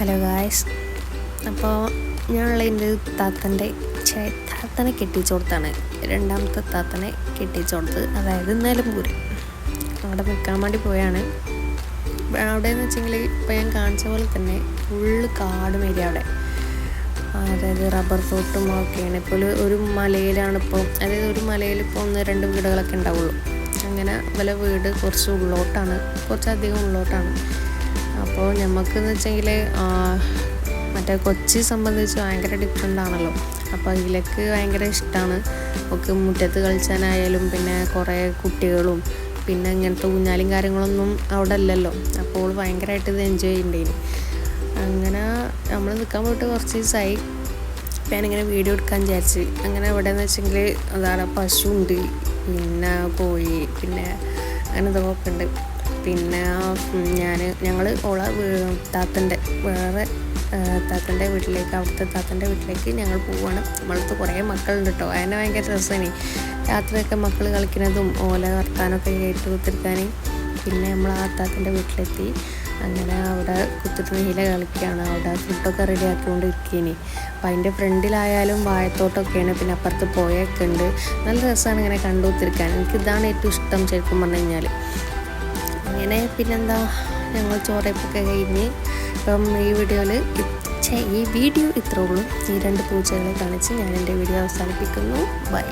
Hello guys അപ്പോൾ ഞാനുള്ള എന്റെ താത്തന്റെ താത്തനെ കെട്ടിച്ചു കൊടുത്താണ് രണ്ടാമത്തെ താത്തനെ കെട്ടിച്ചു കൊടുത്ത് അതായത് നിലമ്പൂര്. അവിടെ നിൽക്കാൻ വേണ്ടി പോയാണ്. അവിടെ എന്ന് വെച്ചെങ്കിൽ ഇപ്പോൾ ഞാൻ കാണിച്ച പോലെ തന്നെ ഫുള്ള് കാടും ഏരിയ അവിടെ. അതായത് റബ്ബർ തോട്ടും ഒക്കെയാണ്. ഇപ്പോൾ ഒരു മലയിലാണ് ഇപ്പോൾ അതായത് ഒരു മലയിൽ ഇപ്പോൾ ഒന്ന് രണ്ട് വീടുകളൊക്കെ ഉണ്ടാവുള്ളൂ. അങ്ങനെ വല്ല വീട് കുറച്ച് ഉള്ളോട്ടാണ്. കുറച്ചധികം ഉള്ളോട്ടാണ്. അപ്പോൾ നമുക്കെന്ന് വെച്ചെങ്കിൽ മറ്റേ കൊച്ചി സംബന്ധിച്ച് ഭയങ്കര ഡിഫറെന്റ് ആണല്ലോ. അപ്പോൾ അതിലേക്ക് ഭയങ്കര ഇഷ്ടമാണ് ഒക്കെ മുറ്റത്ത് കളിച്ചാനായാലും പിന്നെ കുറേ കുട്ടികളും പിന്നെ ഇങ്ങനത്തെ ഊഞ്ഞാലും കാര്യങ്ങളൊന്നും അവിടെ അല്ലല്ലോ അപ്പോൾ ഭയങ്കരമായിട്ട് ഇത് എൻജോയ് ചെയ്യണ്ടേന്. അങ്ങനെ നമ്മൾ നിൽക്കാൻ പോയിട്ട് കുറച്ച് ദിവസമായി അപ്പം ഞാനിങ്ങനെ വീഡിയോ എടുക്കാൻ വിചാരിച്ച്. അങ്ങനെ ഇവിടെ എന്ന് വെച്ചെങ്കിൽ അതാണ് പശു ഉണ്ട് പിന്നെ പോയി പിന്നെ അങ്ങനെ ഇതൊക്കെ ഉണ്ട്. പിന്നെ ഞാൻ ഞങ്ങൾ ഓള താത്തന്റെ വേറെ താത്തന്റെ വീട്ടിലേക്ക് അവിടുത്തെ താത്തന്റെ വീട്ടിലേക്ക് ഞങ്ങൾ പോവുകയാണ് നമ്മളടുത്ത് കുറേ മക്കളുണ്ട് കേട്ടോ അതിനെ ഭയങ്കര രസമാണ് രാത്രിയൊക്കെ മക്കൾ കളിക്കുന്നതും ഓല വർത്താനൊക്കെ കേട്ട് കുത്തിരിക്കാൻ പിന്നെ നമ്മൾ ആ താത്തന്റെ വീട്ടിലെത്തി. അങ്ങനെ അവിടെ കുത്തിട്ട് നീല കളിക്കുകയാണ് അവിടെ ഫുഡൊക്കെ റെഡി ആക്കിക്കൊണ്ടിരിക്കുകയാണ് അപ്പം അതിന്റെ ഫ്രണ്ടിലായാലും വാഴത്തോട്ടമൊക്കെയാണ് പിന്നെ അപ്പുറത്ത് പോയൊക്കെ ഉണ്ട് നല്ല രസമാണ് ഇങ്ങനെ കണ്ടു കുത്തിരിക്കാൻ എനിക്ക് ഇതാണ് ഏറ്റവും ഇഷ്ടം ശരിക്കും പറഞ്ഞു കഴിഞ്ഞാൽ അങ്ങനെ പിന്നെന്താ ഞങ്ങൾ ചോറയപ്പൊക്കെ കഴിഞ്ഞ് ഇപ്പം ഈ വീഡിയോയിൽ ഈ വീഡിയോ ഇത്രയുള്ളൂ ഈ രണ്ട് പൂച്ചകളെ കാണിച്ച് ഞാൻ എന്റെ വീഡിയോ അവസാനിപ്പിക്കുന്നു. ബൈ.